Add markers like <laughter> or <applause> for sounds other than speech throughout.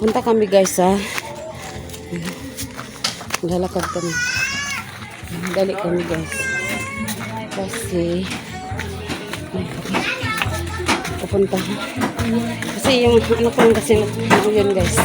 Punta kami guys sa lalakad kami. Dali kami guys. Kasi pupunta. Kasi yung ano ko kasi yun guys.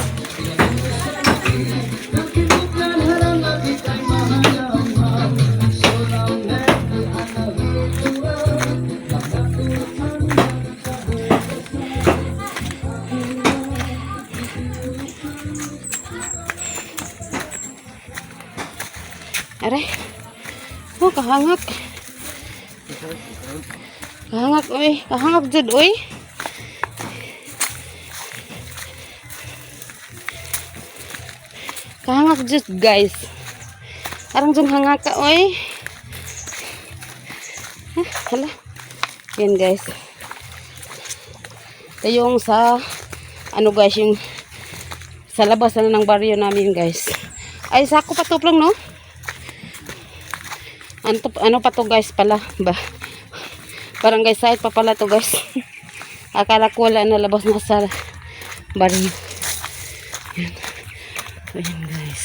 Kahangak. Kahangak, oy. Kahangak jud, oy. Kahangak jud, guys. Arang jud hangak ka, oy. Ah, hala. Yan, guys. Ito yung sa, ano guys, yung sa labas na ng baryo namin, guys. Ay, sako pa to lang, no? Ano, ano pa to guys pala ba? Barangay site pa pala to guys. <laughs> Akala ko wala na labas na sa baryo. Yan. So, yan guys.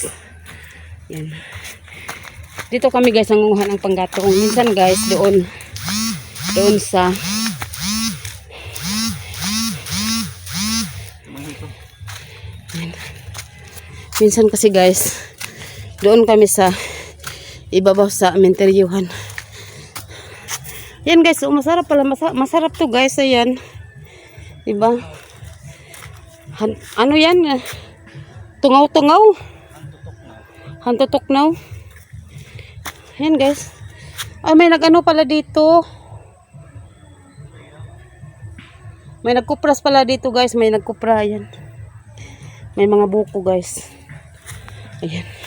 Yan. Dito kami guys ang nguha ng panggatong. Minsan guys doon doon sa Yan. Minsan kasi guys doon kami sa ibabaw sa amenteryuhan. Yan guys, oh, masarap pala. Masa- masarap to guys. Ayan. Diba? Han- ano yan? Tungaw-tungaw. Hantutok-naw. Yan guys. Ay, may nag-ano pala dito. May nagkupras pala dito guys. May nagkupra. Ayan. May mga buko guys. Ayan.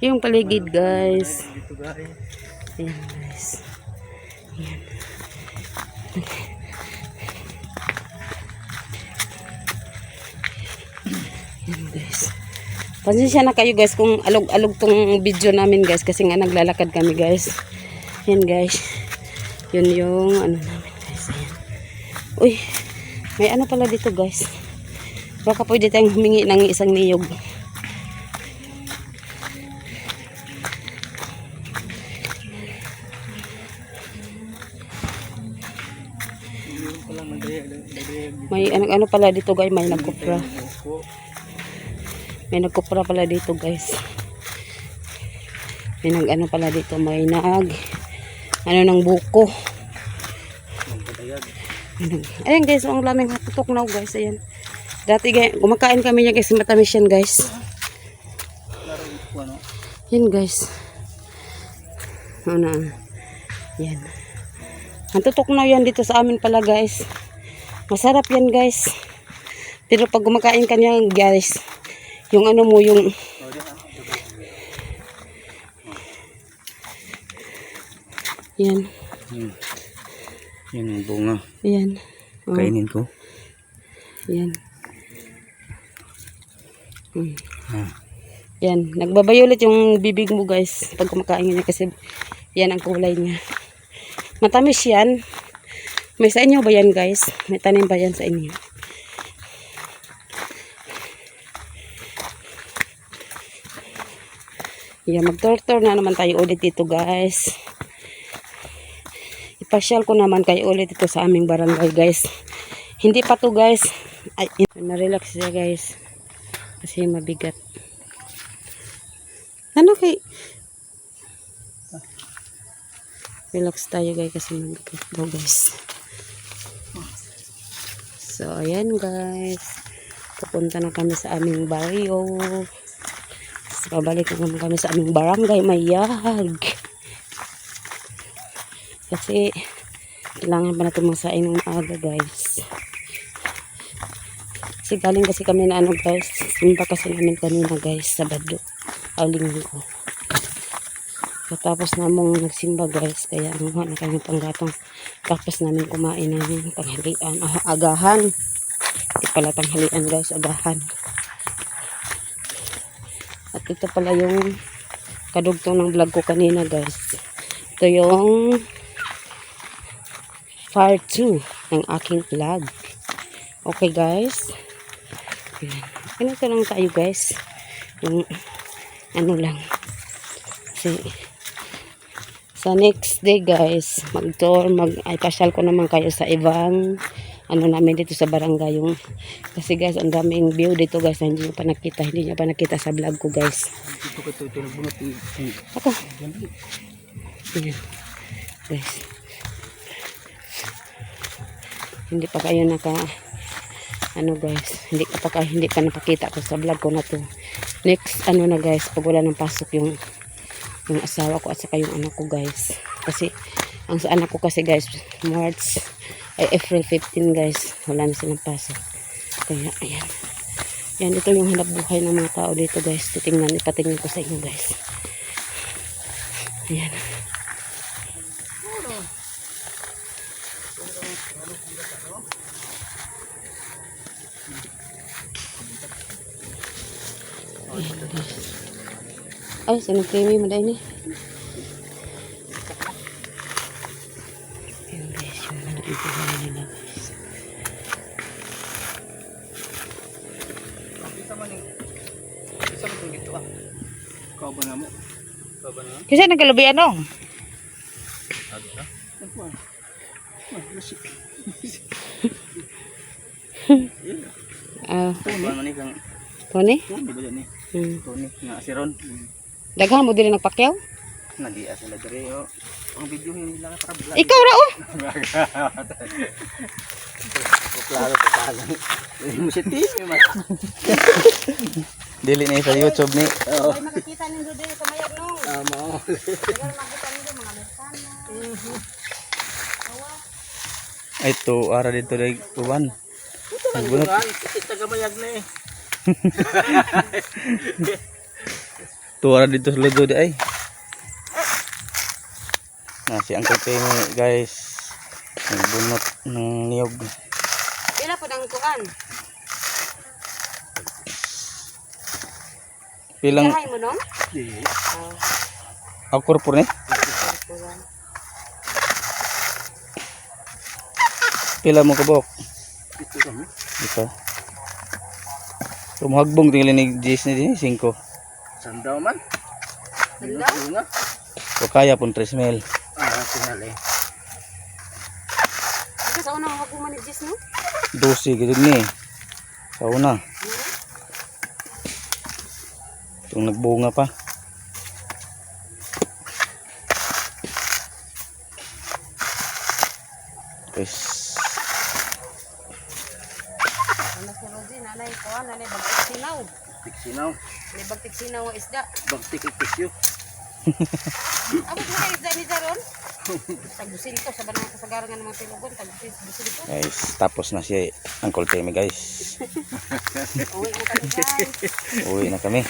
Yung paligid guys. Ayan guys. Ayan. Ayan guys. Pasensya na kayo guys kung alog-alog tong video namin guys kasi nga naglalakad kami guys. Ayan guys. Yun yung ano namin guys. Ayan. Uy. May ano pala dito guys. Baka pwede tayong humingi ng isang niyog. May ano, ano pala dito guys, may nagkupra. May nagkupra pala dito guys. May nag ano pala dito, may nag ano ng buko. Ayan guys, ang laming hatutok na guys, ayan. Dati guys, kumakain kami niya guys, matamis yan guys. Yan guys. Ano, yan. Ang tutok na yan dito sa amin pala guys. Masarap yan guys. Pero pag kumakain ka niya guys, yung ano mo, yung... Yan. Hmm. Yan ang bunga. Yan. Oh, Kainin ko. yan. Hmm. Ah. Yan. Nagbabayulit yung bibig mo guys pag kumakain niya kasi yan ang kulay niya. Matamis yan. May sa inyo ba yan guys? May tanim ba yan sa inyo? Yan, mag-tour-tour na naman tayo ulit dito guys. Ipasyal ko naman kayo ulit dito sa aming barangay guys. Hindi pa to guys. Ay, na-relax siya guys. Kasi mabigat. Ano kay... Relax tayo guys kasi mabigat daw guys. So, ayan guys. Pupunta na kami sa aming barrio. So, babalik na kami sa aming barangay Mayag. Kasi, kailangan pa natin magsaing ng maaga guys. Kasi galing kasi kami na ano guys. Simba kasi namin kanina guys. Sabado. Aling ko. Tapos namong nagsimba guys. Kaya ano na kami panggatong. Tapos namin kumain ng tanghalian. Ah, agahan. Hindi pala tanghalian guys. Agahan. At ito pala yung kadugtong ng vlog ko kanina guys. Ito yung part 2 ng aking vlog. Okay guys. Ganito lang tayo guys. Yung ano lang. Kasi sa next day guys, mag-tour, mag, ay pasyal ko naman kayo sa ibang ano namin dito sa barangay yung kasi guys ang daming view dito guys na hindi nyo pa nakita hindi nyo pa nakita sa vlog ko guys. Ako. Guys. Hindi pa kayo naka ano guys hindi pa hindi pa napakita ko sa vlog ko na to. Next ano na guys pag wala ng pasok yung yung asawa ko at saka yung anak ko guys. Kasi ang sa anak ko kasi guys March ay April 15 guys. Wala na silang pasok. Kaya ayan. Yan ito yung hanap buhay ng mga tao dito guys. Titingnan ipatingnan ko sa inyo guys. Ayan Ay, sinag-creamy mo ini? eh. Ayun guys, yung mga nakikigawa nila guys. Kasi nagkalubi ano? Ah. Tony? Tony? Tony? Hmm. Tony. Daghan mo din nagpakyaw? Nag-iya sila dere oh. Ang video hindi lang para vlog. Ikaw ra oh! Klaro pa pala. Mo si TV man. Dili na sa YouTube ni. Oo. makikita ninyo din sa mayag no. Tama. Dagan makita ninyo mga Amerikano. Ay to ara dito dai tuwan. Nagbunot. Kasi taga-mayag na <laughs> eh. To ara dito sa ludo di ay. Na si Uncle Penny guys. Nagbunot ng niyog. Pila po ng kuan? Pilang Kahay mo no? akor po ni? Pila mo kabok? Ito kami. Ito. Tumuhagbong tingin ni Jis ni din 5. Sandaw man. Sandaw? Nga. O kaya pun 3 mil. Ah, tingali. Ito sa unang wag mo ni Jis no? 12 gid ni. Sa una. Itong nagbunga pa. Pues, Ano si Rosie? Nanay kuan, nanay bagtik sinaw. Tiksinaw. Nanay bagtik sinaw nga isda. Bagtik ikisyo. Ako sa isda ni Jaron. Tagusin ko sa banang kasagaran ng mga tilugon. Tagusin ko. guys, tapos na si Uncle Temi guys. <laughs> Uwi mo kami guys. Uwi na kami.